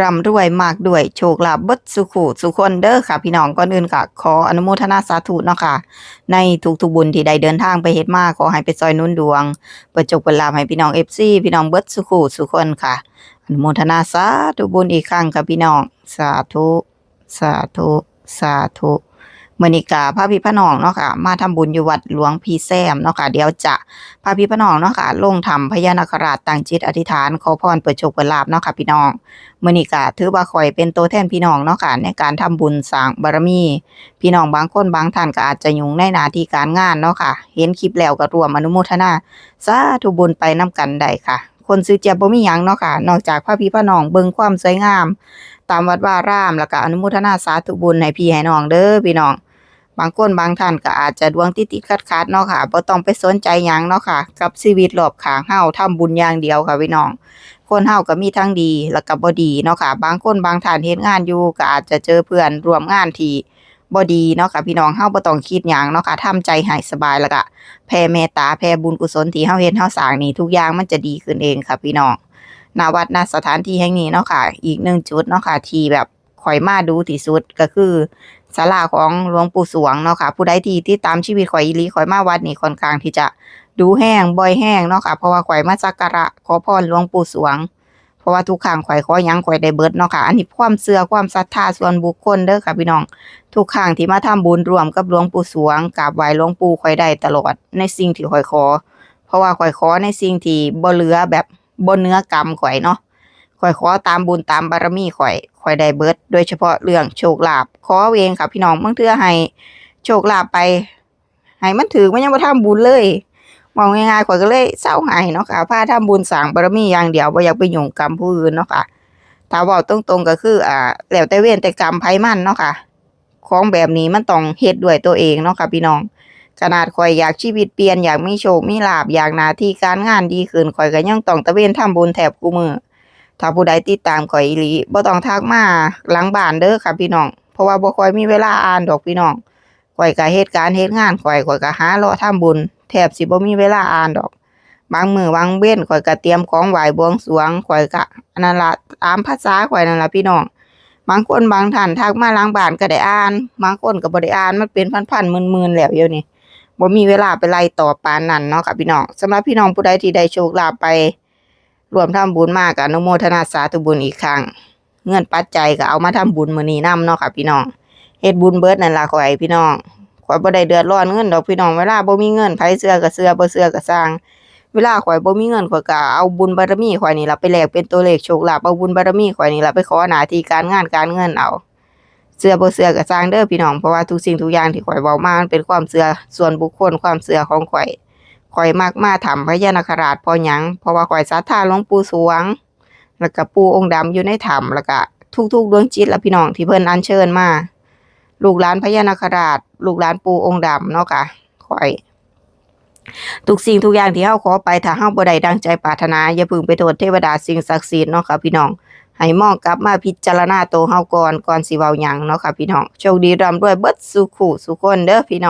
ร่ำรวยมากด้วยโชคลาภบดสุขุสุคนเด้อค่ะ พี่น้องก่อนอื่นก็ขออนุโมทนาสาธุเนาะค่ะ ในทุกทุบุญที่ได้เดินทางไปเฮ็ดมาขอให้ไปซอยนุ่นดวงเปิดจบเปิดลาให้พี่น้องเอฟซีพี่น้องเบิดสุขุสุคนค่ะ อนุโมทนาสาธุบุญอีกครั้งค่ะพี่น้อง สาธุ สาธุ สาธุ มื้อนี้ก็พระพี่พระน้องเนาะค่ะ มาทำบุญอยู่วัดหลวงพี่แซมเนาะค่ะ เดี๋ยวจะพาพี่พระน้องเนาะค่ะ ลงทำพญานาคราชตั้งจิตอธิษฐานขอพรเปิดโชคเปิดลาภเนาะค่ะพี่น้องมื้อนี้ก็ถือว่าข่อยเป็นตัวแทนพี่น้องเนาะค่ะในการทำบุญสร้างบารมี พี่น้องบางคนบางท่านก็อาจจะยุ่งในหน้าที่การงานเนาะค่ะ เห็นคลิปแล้วก็รวมอนุโมทนาสาธุบุญไปนํกันได้ค่ะ คนซื้อเจียบบ่มีหยังเนาะค่ะ นอกจากพระพี่พระน้องเบิ่งความสวยงาม ตามวัดว่ารามแล้วก็อนุโมทนาสาธุบุญให้พี่ให้น้องเด้อพี่น้อง บางคนบางท่านก็อาจจะดวงติดๆขัดๆเนาะค่ะบ่ต้องไปสนใจหยังเนาะค่ะ กับชีวิตรอบขางเฮาทำบุญอย่างเดียวค่ะพี่น้อง คนเฮาก็มีทั้งดีแล้วก็บ่ดีเนาะค่ะ บางคนบางท่านเฮ็ดงานอยู่ก็อาจจะเจอเพื่อนร่วมงานที่บ่ดีเนาะค่ะพี่น้องเฮาบ่ต้องคิดหยังเนาะค่ะทำใจให้สบายแล้วก็แผ่เมตตาแผ่บุญกุศลที่เฮาเฮ็ดเฮาสร้างนี่ทุกอย่างมันจะดีขึ้นเองค่ะพี่น้องณวัดณสถานที่แห่งนี้เนาะค่ะ อีกหนึ่งจุดเนาะค่ะที่แบบ ข่อยมาดูที่สุดก็คือศาลาของหลวงปู่สวงเนาะค่ะ ผู้ใดที่ติดตามชีวิตข่อยอีหลีข่อยมาวัดนี่ค่อนข้างที่จะดูแห้งบ่อยแห้งเนาะค่ะเพราะว่าข่อยมาสักการะขอพรหลวงปู่สวง เพราะว่าทุกครั้งข่อยขอยังข่อยได้เบิดเนาะค่ะ อันนี้ความเชื่อความศรัทธาส่วนบุคคลเด้อค่ะพี่น้อง ทุกครั้งที่มาทำบุญรวมกับหลวงปู่สวงกราบไหว้หลวงปู่ข่อยได้ตลอดในสิ่งที่ข่อยขอ เพราะว่าข่อยขอในสิ่งที่บ่เหลือแบบบ่เนื้อกรรมข่อยเนาะ ข่อยขอตามบุญตามบารมีข่อยข่อยได้เบิด โดยเฉพาะเรื่องโชคลาภขอเองค่ะพี่น้องบางเทื่อให้โชคลาภไปให้มันถึกมันยังบ่ทำบุญเลยมองง่ายๆข่อยก็เลยเศร้าหายเนาะค่ะพาทำบุญสร้างบารมีอย่างเดียวบ่อยากไปหยุ่งกรรมผู้อื่นเนาะค่ะถ้าเว้าตรงๆก็คืออ่าแล้วแต่เวรแต่กรรมไผมันเนาะค่ะของแบบนี้มันต้องเฮ็ดด้วยตัวเองเนาะค่ะพี่น้องขนาดข่อยอยากชีวิตเปลี่ยนอยากมีโชคมีลาภอยากหน้าที่การงานดีขึ้นข่อยก็ยังต้องตะเวนทำบุญแทบกูมือ ถ้าผู้ใดติดตามข่อยอีหลีบ่ต้องทักมาหลังบ้านเด้อค่ะพี่น้อง เพราะว่าบ่ค่อยมีเวลาอ่านดอกพี่น้องข่อยก็เฮ็ดการเฮ็ดงานข่อยข่อยก็หารอทำบุญ แทบสิบ่มีเวลาอ่านดอก บางมือบางเว้นข่อยก็เตรียมของไหว้บวงสรวงข่อยก็อันนั้นละตามภาษาข่อยนั่นละพี่น้อง บางคนบางท่านทักมาหลังบ้านก็ได้อ่าน บางคนก็บ่ได้อ่านมันเป็นพันๆหมื่นๆแล้วเดี๋ยวนี้บ่มีเวลาไปไล่ต่อปานนั้นเนาะค่ะพี่น้องสำหรับพี่น้องผู้ใดที่ได้โชคลาภไป รวมทำบุญมากอนุโมทนาสาธุบุญอีกครั้ง เงินปัจจัยก็เอามาทำบุญมื้อนี้นํเนาะค่ะพี่น้องเฮ็ดบุญเบิดนั่นล่ะข่อยพี่น้องข่อยบ่ได้เดือดร้อนเงินดอกพี่น้องเวลาบ่มีเงินไผเชื่อก็เชื่อบ่เชื่อก็สร้าง เวลาข่อยบ่มีเงินข่อยก็เอาบุญบารมีข่อยนี่ล่ะไปแลกเป็นตัวเลขโชคลาภเอาบุญบารมีข่อยนี่ล่ะไปขอหน้าที่การงานการเงินเอาเชื่อบ่เชื่อก็สร้างเด้อพี่น้องเพราะว่าทุกสิ่งทุกอย่างที่ข่อยเว้ามามันเป็นความเชื่อส่วนบุคคลความเชื่อของข่อย ข่อยมักมาถ้ำพญานาคราชพราะหยังเพราะว่าข่อยศรัทธาหลวงปู่สวง แล้วก็ปู่องค์ดำอยู่ในถ้ำแล้วก็ทุกๆดวงจิตและพี่น้องที่เพิ่นอัญเชิญมาลูกหลานพญานาคราช ลูกหลานปู่องค์ดำเนาะค่ะข่อยทุกสิ่งทุกอย่างที่เฮาขอไปถ้าเฮาบ่ได้ดังใจปรารถนาอย่าพึงไปโทษเทวดาสิ่งศักดิ์สิทธิ์เนาะค่ะพี่น้องให้มองกลับมาพิจารณาตัวเฮาก่อนก่อนสิเว้าหยังเนาะค่ะพี่น้องโชคดีร่ำรวยเบิดสุขุสุคนเด้อพี่น้อง